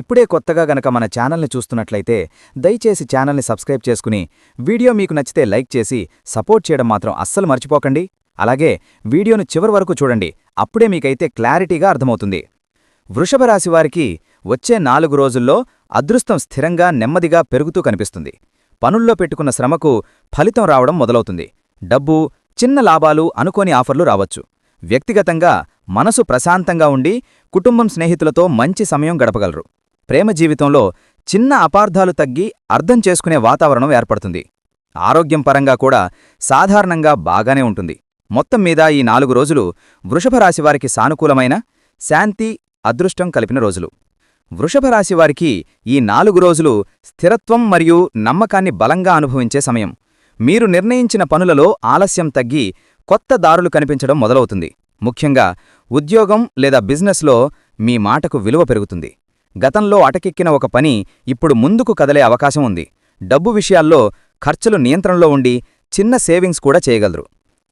ఇప్పుడే కొత్తగా గనక మన ఛానల్ని చూస్తున్నట్లయితే దయచేసి ఛానల్ని సబ్స్క్రైబ్ చేసుకుని వీడియో మీకు నచ్చితే లైక్ చేసి సపోర్ట్ చేయడం మాత్రం అస్సలు మర్చిపోకండి. అలాగే వీడియోను చివరి వరకు చూడండి అప్పుడే మీకైతే క్లారిటీగా అర్థమవుతుంది. వృషభ రాశివారికి వచ్చే నాలుగు రోజుల్లో అదృష్టం స్థిరంగా నెమ్మదిగా పెరుగుతూ కనిపిస్తుంది. పనుల్లో పెట్టుకున్న శ్రమకు ఫలితం రావడం మొదలవుతుంది. డబ్బు చిన్న లాభాలు అనుకోని ఆఫర్లు రావచ్చు. వ్యక్తిగతంగా మనసు ప్రశాంతంగా ఉండి కుటుంబం స్నేహితులతో మంచి సమయం గడపగలరు. ప్రేమ జీవితంలో చిన్న అపార్థాలు తగ్గి అర్థం చేసుకునే వాతావరణం ఏర్పడుతుంది. ఆరోగ్యం పరంగా కూడా సాధారణంగా బాగానే ఉంటుంది. మొత్తం మీద ఈ నాలుగు రోజులు వృషభరాశివారికి సానుకూలమైన శాంతి అదృష్టం కలిపిన రోజులు. వృషభరాశివారికి ఈ నాలుగు రోజులు స్థిరత్వం మరియు నమ్మకాన్ని బలంగా అనుభవించే సమయం. మీరు నిర్ణయించిన పనులలో ఆలస్యం తగ్గి కొత్త దారులు కనిపించడం మొదలవుతుంది. ముఖ్యంగా ఉద్యోగం లేదా బిజినెస్లో మీ మాటకు విలువ పెరుగుతుంది. గతంలో అటకెక్కిన ఒక పని ఇప్పుడు ముందుకు కదలే అవకాశం ఉంది. డబ్బు విషయాల్లో ఖర్చులు నియంత్రణలో ఉండి చిన్న సేవింగ్స్ కూడా చేయగలరు.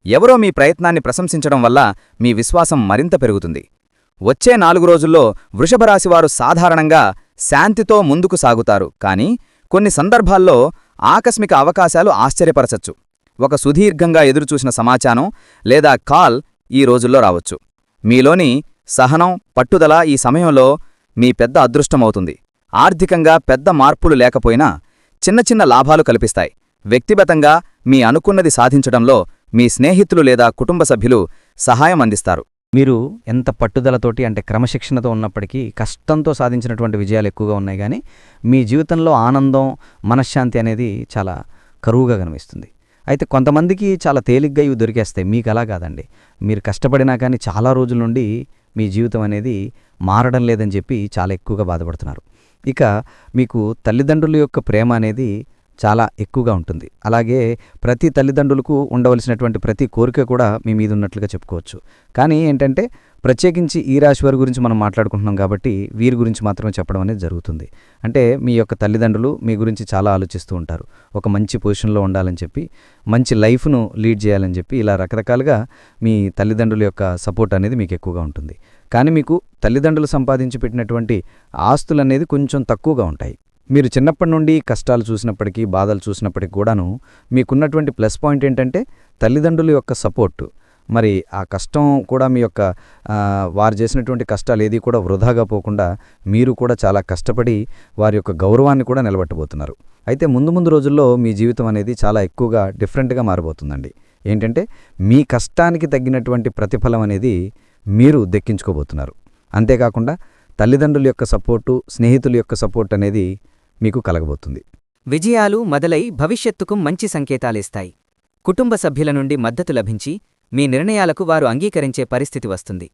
ఎవరో మీ ప్రయత్నాన్ని ప్రశంసించడం వల్ల మీ విశ్వాసం మరింత పెరుగుతుంది. వచ్చే నాలుగు రోజుల్లో వృషభరాశివారు సాధారణంగా శాంతితో ముందుకు సాగుతారు. కానీ కొన్ని సందర్భాల్లో ఆకస్మిక అవకాశాలు ఆశ్చర్యపరచచ్చు. ఒక సుదీర్ఘంగా ఎదురుచూసిన సమాచారం లేదా కాల్ ఈ రోజుల్లో రావచ్చు. మీలోని సహనం పట్టుదల ఈ సమయంలో మీ పెద్ద అదృష్టమవుతుంది. ఆర్థికంగా పెద్ద మార్పులు లేకపోయినా చిన్న చిన్న లాభాలు కల్పిస్తాయి. వ్యక్తిగతంగా మీ అనుకున్నది సాధించడంలో మీ స్నేహితులు లేదా కుటుంబ సభ్యులు సహాయం అందిస్తారు. మీరు ఎంత పట్టుదలతోటి అంటే క్రమశిక్షణతో ఉన్నప్పటికీ కష్టంతో సాధించినటువంటి విజయాలు ఎక్కువగా ఉన్నాయి కానీ మీ జీవితంలో ఆనందం మనశ్శాంతి అనేది చాలా కరువుగా కనిపిస్తుంది. అయితే కొంతమందికి చాలా తేలిగ్గా ఇవి దొరికేస్తాయి. మీకు అలా కాదండి. మీరు కష్టపడినా కానీ చాలా రోజుల నుండి మీ జీవితం అనేది మారడం లేదని చెప్పి చాలా ఎక్కువగా బాధపడుతున్నారు. ఇక మీకు తల్లిదండ్రుల యొక్క ప్రేమ అనేది చాలా ఎక్కువగా ఉంటుంది. అలాగే ప్రతి తల్లిదండ్రులకు ఉండవలసినటువంటి ప్రతి కోరిక కూడా మీ మీద ఉన్నట్లుగా చెప్పుకోవచ్చు. కానీ ఏంటంటే ప్రత్యేకించి ఈ రాశి వారి గురించి మనం మాట్లాడుకుంటున్నాం కాబట్టి వీరి గురించి మాత్రమే చెప్పడం అనేది జరుగుతుంది. అంటే మీ యొక్క తల్లిదండ్రులు మీ గురించి చాలా ఆలోచిస్తూ ఉంటారు. ఒక మంచి పొజిషన్లో ఉండాలని చెప్పి మంచి లైఫ్ను లీడ్ చేయాలని చెప్పి ఇలా రకరకాలుగా మీ తల్లిదండ్రుల యొక్క సపోర్ట్ అనేది మీకు ఎక్కువగా ఉంటుంది. కానీ మీకు తల్లిదండ్రులు సంపాదించి పెట్టినటువంటి ఆస్తులు అనేది కొంచెం తక్కువగా ఉంటాయి. మీరు చిన్నప్పటి నుండి కష్టాలు చూసినప్పటికీ బాధలు చూసినప్పటికీ కూడాను మీకున్నటువంటి ప్లస్ పాయింట్ ఏంటంటే తల్లిదండ్రుల యొక్క సపోర్టు. మరి ఆ కష్టం కూడా మీ యొక్క వారు చేసినటువంటి కష్టాలు ఏది కూడా వృధాగా పోకుండా మీరు కూడా చాలా కష్టపడి వారి యొక్క గౌరవాన్ని కూడా నిలబెట్టబోతున్నారు. అయితే ముందు ముందు రోజుల్లో మీ జీవితం అనేది చాలా ఎక్కువగా డిఫరెంట్గా మారబోతుందండి. ఏంటంటే మీ కష్టానికి తగ్గినటువంటి ప్రతిఫలం అనేది మీరు దక్కించుకోబోతున్నారు. అంతేకాకుండా తల్లిదండ్రుల యొక్క సపోర్టు స్నేహితుల యొక్క సపోర్ట్ అనేది మీకు కలగబోతుంది. విజయాలు మొదలై భవిష్యత్తుకు మంచి సంకేతాలిస్తాయి కుటుంబ సభ్యుల నుండి మద్దతు లభించి మీ నిర్ణయాలకు వారు అంగీకరించే పరిస్థితి వస్తుంది.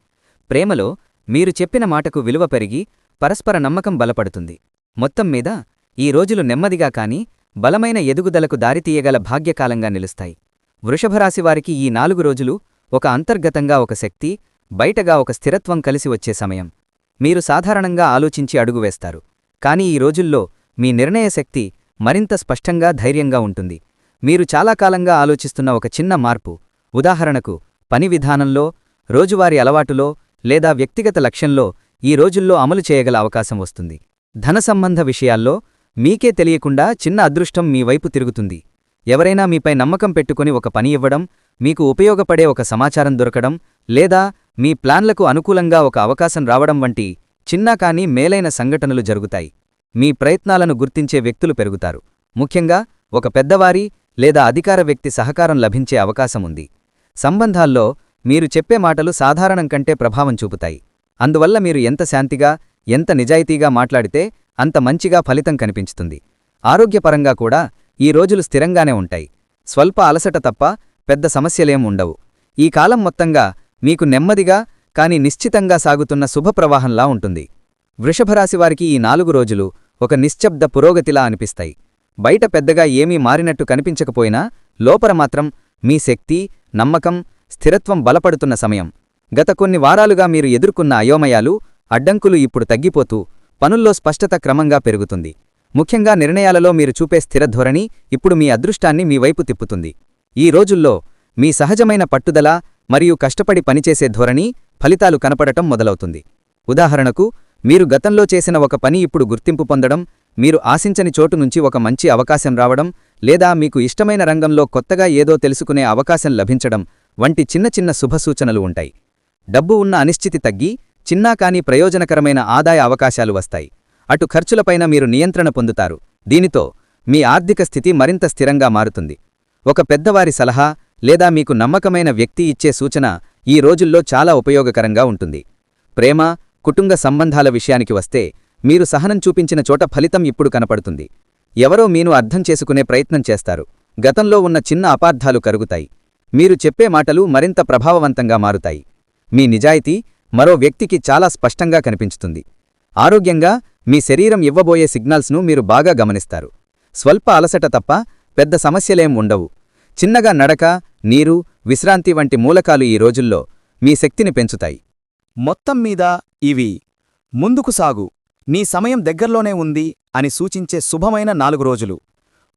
ప్రేమలో మీరు చెప్పిన మాటకు విలువ పెరిగి పరస్పర నమ్మకం బలపడుతుంది. మొత్తం మీద ఈ రోజులు నెమ్మదిగా కాని బలమైన ఎదుగుదలకు దారితీయగల భాగ్యకాలంగా నిలుస్తాయి. వృషభరాశివారికి ఈ నాలుగు రోజులు ఒక అంతర్గతంగా ఒక శక్తి బయటగా ఒక స్థిరత్వం కలిసి వచ్చే సమయం. మీరు సాధారణంగా ఆలోచించి అడుగు వేస్తారు. కానీ ఈ రోజుల్లో మీ నిర్ణయ శక్తి మరింత స్పష్టంగా ధైర్యంగా ఉంటుంది. మీరు చాలా కాలంగా ఆలోచిస్తున్న ఒక చిన్న మార్పు ఉదాహరణకు పని విధానంలో రోజువారీ అలవాటులో లేదా వ్యక్తిగత లక్ష్యంలో ఈ రోజుల్లో అమలు చేయగల అవకాశం వస్తుంది. ధన సంబంధ విషయాల్లో మీకే తెలియకుండా చిన్న అదృష్టం మీ వైపు తిరుగుతుంది. ఎవరైనా మీపై నమ్మకం పెట్టుకుని ఒక పని ఇవ్వడం మీకు ఉపయోగపడే ఒక సమాచారం దొరకడం లేదా మీ ప్లాన్లకు అనుకూలంగా ఒక అవకాశం రావడం వంటి చిన్నా కానీ మేలైన సంఘటనలు జరుగుతాయి. మీ ప్రయత్నాలను గుర్తించే వ్యక్తులు పెరుగుతారు. ముఖ్యంగా ఒక పెద్దవారి లేదా అధికార వ్యక్తి సహకారం లభించే అవకాశముంది సంబంధాల్లో మీరు చెప్పే మాటలు సాధారణం కంటే ప్రభావం చూపుతాయి. అందువల్ల మీరు ఎంత శాంతిగా ఎంత నిజాయితీగా మాట్లాడితే అంత మంచిగా ఫలితం కనిపించుతుంది. ఆరోగ్యపరంగా కూడా ఈ రోజులు స్థిరంగానే ఉంటాయి. స్వల్ప అలసట తప్ప పెద్ద సమస్యలేం ఉండవు. ఈ కాలం మొత్తంగా మీకు నెమ్మదిగా కాని నిశ్చితంగా సాగుతున్న శుభప్రవాహంలా ఉంటుంది. వృషభరాశివారికి ఈ నాలుగు రోజులు ఒక నిశ్శబ్ద పురోగతిలా అనిపిస్తాయి. బయట పెద్దగా ఏమీ మారినట్టు కనిపించకపోయినా లోపల మాత్రం మీ శక్తి నమ్మకం స్థిరత్వం బలపడుతున్న సమయం. గత కొన్ని వారాలుగా మీరు ఎదుర్కొన్న అయోమయాలు అడ్డంకులు ఇప్పుడు తగ్గిపోతూ పనుల్లో స్పష్టత క్రమంగా పెరుగుతుంది. ముఖ్యంగా నిర్ణయాలలో మీరు చూపే స్థిరధోరణి ఇప్పుడు మీ అదృష్టాన్ని మీ వైపు తిప్పుతుంది. ఈ రోజుల్లో మీ సహజమైన పట్టుదల మరియు కష్టపడి పనిచేసే ధోరణి ఫలితాలు కనపడటం మొదలవుతుంది. ఉదాహరణకు మీరు గతంలో చేసిన ఒక పని ఇప్పుడు గుర్తింపు పొందడం మీరు ఆశించని చోటు నుంచి ఒక మంచి అవకాశం రావడం లేదా మీకు ఇష్టమైన రంగంలో కొత్తగా ఏదో తెలుసుకునే అవకాశం లభించడం వంటి చిన్న చిన్న శుభసూచనలు ఉంటాయి. డబ్బు ఉన్న అనిశ్చితి తగ్గి చిన్నా కానీ ప్రయోజనకరమైన ఆదాయ అవకాశాలు వస్తాయి. అటు ఖర్చులపైన మీరు నియంత్రణ పొందుతారు. దీనితో మీ ఆర్థిక స్థితి మరింత స్థిరంగా మారుతుంది. ఒక పెద్దవారి సలహా లేదా మీకు నమ్మకమైన వ్యక్తి ఇచ్చే సూచన ఈ రోజుల్లో చాలా ఉపయోగకరంగా ఉంటుంది. ప్రేమ కుటుంబ సంబంధాల విషయానికి వస్తే మీరు సహనం చూపించిన చోట ఫలితం ఇప్పుడు కనపడుతుంది. ఎవరో మీను అర్థం చేసుకునే ప్రయత్నం చేస్తారు. గతంలో ఉన్న చిన్న అపార్థాలు కరుగుతాయి. మీరు చెప్పే మాటలు మరింత ప్రభావవంతంగా మారుతాయి. మీ నిజాయితీ మరో వ్యక్తికి చాలా స్పష్టంగా కనిపించుతుంది. ఆరోగ్యంగా మీ శరీరం ఇవ్వబోయే సిగ్నల్స్ను మీరు బాగా గమనిస్తారు. స్వల్ప అలసట తప్ప పెద్ద సమస్యలేం ఉండవు. చిన్నగా నడక నీరు విశ్రాంతి వంటి మూలకాలు ఈ రోజుల్లో మీ శక్తిని పెంచుతాయి. మొత్తం మీద ఇవి. ముందుకు సాగు. నీ సమయం దగ్గర్లోనే ఉంది అని సూచించే శుభమైన నాలుగు రోజులు.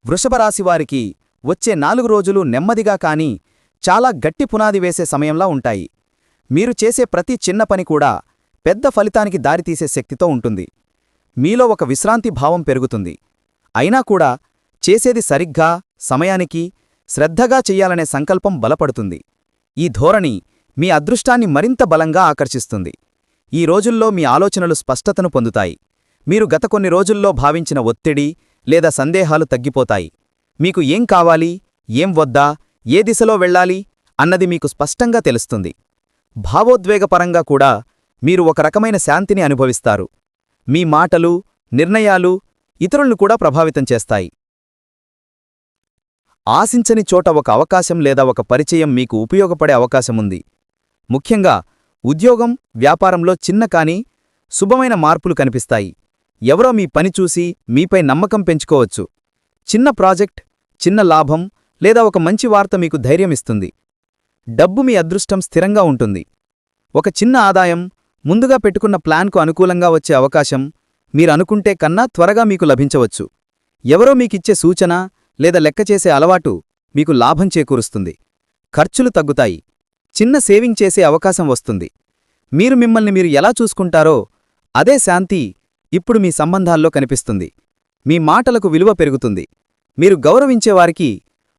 వృషభరాశివారికి వచ్చే నాలుగు రోజులు నెమ్మదిగా కాని చాలా గట్టి పునాది వేసే సమయంలా ఉంటాయి. మీరు చేసే ప్రతి చిన్న పని కూడా పెద్ద ఫలితానికి దారితీసే శక్తితో ఉంటుంది. మీలో ఒక విశ్రాంతి భావం పెరుగుతుంది. అయినా కూడా చేసేది సరిగ్గా సమయానికి శ్రద్ధగా చెయ్యాలనే సంకల్పం బలపడుతుంది. ఈ ధోరణి మీ అదృష్టాన్ని మరింత బలంగా ఆకర్షిస్తుంది. ఈ రోజుల్లో మీ ఆలోచనలు స్పష్టతను పొందుతాయి. మీరు గత కొన్ని రోజుల్లో భావించిన ఒత్తిడి లేదా సందేహాలు తగ్గిపోతాయి. మీకు ఏం కావాలి? ఏం వద్దా? ఏ దిశలో వెళ్ళాలి? అన్నది మీకు స్పష్టంగా తెలుస్తుంది. భావోద్వేగపరంగా కూడా మీరు ఒక రకమైన శాంతిని అనుభవిస్తారు. మీ మాటలు నిర్ణయాలు ఇతరులను కూడా ప్రభావితం చేస్తాయి. ఆశించని చోట ఒక అవకాశం లేదా ఒక పరిచయం మీకు ఉపయోగపడే అవకాశముంది ముఖ్యంగా ఉద్యోగం వ్యాపారంలో చిన్న కానీ శుభమైన మార్పులు కనిపిస్తాయి. ఎవరో మీ పని చూసి మీపై నమ్మకం పెంచుకోవచ్చు. చిన్న ప్రాజెక్ట్ చిన్న లాభం లేదా ఒక మంచి వార్త మీకు ధైర్యమిస్తుంది డబ్బు మీ అదృష్టం స్థిరంగా ఉంటుంది. ఒక చిన్న ఆదాయం ముందుగా పెట్టుకున్న ప్లాన్కు అనుకూలంగా వచ్చే అవకాశం మీరనుకుంటే కన్నా త్వరగా మీకు లభించవచ్చు. ఎవరో మీకిచ్చే సూచన లేదా లెక్కచేసే అలవాటు మీకు లాభం చేకూరుస్తుంది. ఖర్చులు తగ్గుతాయి. చిన్న సేవింగ్ చేసే అవకాశం వస్తుంది. మీరు మిమ్మల్ని మీరు ఎలా చూసుకుంటారో అదే శాంతి ఇప్పుడు మీ సంబంధాల్లో కనిపిస్తుంది. మీ మాటలకు విలువ పెరుగుతుంది. మీరు గౌరవించేవారికి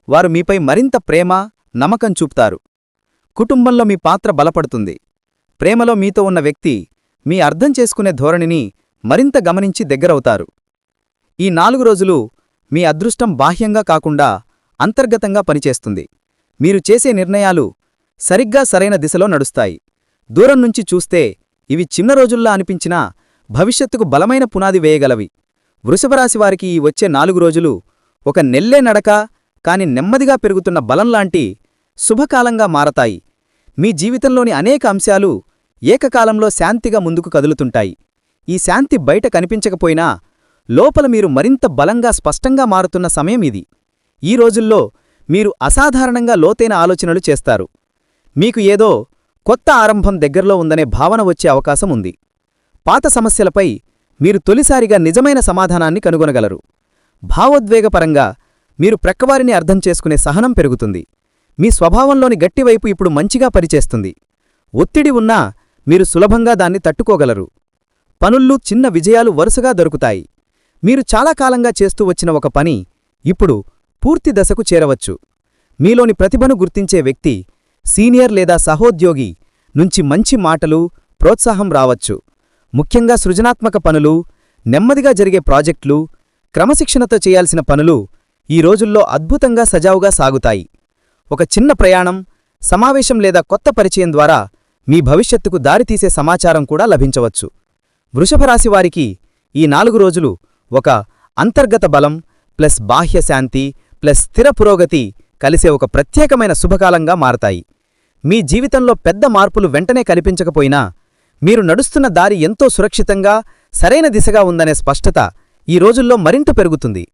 వారు మీపై మరింత ప్రేమ నమ్మకం చూపుతారు. కుటుంబంలో మీ పాత్ర బలపడుతుంది. ప్రేమలో మీతో ఉన్న వ్యక్తి మీ అర్థం చేసుకునే ధోరణిని మరింత గమనించి దగ్గరవుతారు. ఈ నాలుగు రోజులు మీ అదృష్టం బాహ్యంగా కాకుండా అంతర్గతంగా పనిచేస్తుంది. మీరు చేసే నిర్ణయాలు సరిగ్గా సరైన దిశలో నడుస్తాయి. దూరం నుంచి చూస్తే ఇవి చిన్న రోజుల్లా అనిపించినా భవిష్యత్తుకు బలమైన పునాది వేయగలవి. వృషభరాశివారికి ఈ వచ్చే నాలుగు రోజులు ఒక నెల్లే నడక కాని నెమ్మదిగా పెరుగుతున్న బలంలాంటి శుభకాలంగా మారతాయి. మీ జీవితంలోని అనేక అంశాలు ఏకకాలంలో శాంతిగా ముందుకు కదులుతుంటాయి. ఈ శాంతి బయట కనిపించకపోయినా లోపల మీరు మరింత బలంగా స్పష్టంగా మారుతున్న సమయం ఇది. ఈ రోజుల్లో మీరు అసాధారణంగా లోతైన ఆలోచనలు చేస్తారు. మీకు ఏదో కొత్త ఆరంభం దగ్గరలో ఉందనే భావన వచ్చే అవకాశం ఉంది. పాత సమస్యలపై మీరు తొలిసారిగా నిజమైన సమాధానాన్ని కనుగొనగలరు. భావోద్వేగపరంగా మీరు ప్రక్కవారిని అర్థం చేసుకునే సహనం పెరుగుతుంది. మీ స్వభావంలోని గట్టివైపు ఇప్పుడు మంచిగా పనిచేస్తుంది. ఒత్తిడి ఉన్నా మీరు సులభంగా దాన్ని తట్టుకోగలరు. పనుల్లో చిన్న విజయాలు వరుసగా దొరుకుతాయి. మీరు చాలా కాలంగా చేస్తూ వచ్చిన ఒక పని ఇప్పుడు పూర్తి దశకు చేరవచ్చు. మీలోని ప్రతిభను గుర్తించే వ్యక్తి సీనియర్ లేదా సహోద్యోగి నుంచి మంచి మాటలు ప్రోత్సాహం రావచ్చు. ముఖ్యంగా సృజనాత్మక పనులు నెమ్మదిగా జరిగే ప్రాజెక్టులు క్రమశిక్షణతో చేయాల్సిన పనులు ఈ రోజుల్లో అద్భుతంగా సజావుగా సాగుతాయి. ఒక చిన్న ప్రయాణం సమావేశం లేదా కొత్త పరిచయం ద్వారా మీ భవిష్యత్తుకు దారితీసే సమాచారం కూడా లభించవచ్చు. వృషభరాశివారికి ఈ నాలుగు రోజులు ఒక అంతర్గత బలం ప్లస్ బాహ్య శాంతి ప్లస్ స్థిర పురోగతి కలిసే ఒక ప్రత్యేకమైన శుభకాలంగా మారతాయి. మీ జీవితంలో పెద్ద మార్పులు వెంటనే కనిపించకపోయినా మీరు నడుస్తున్న దారి ఎంతో సురక్షితంగా సరైన దిశగా ఉందనే స్పష్టత ఈ రోజుల్లో మరింత పెరుగుతుంది.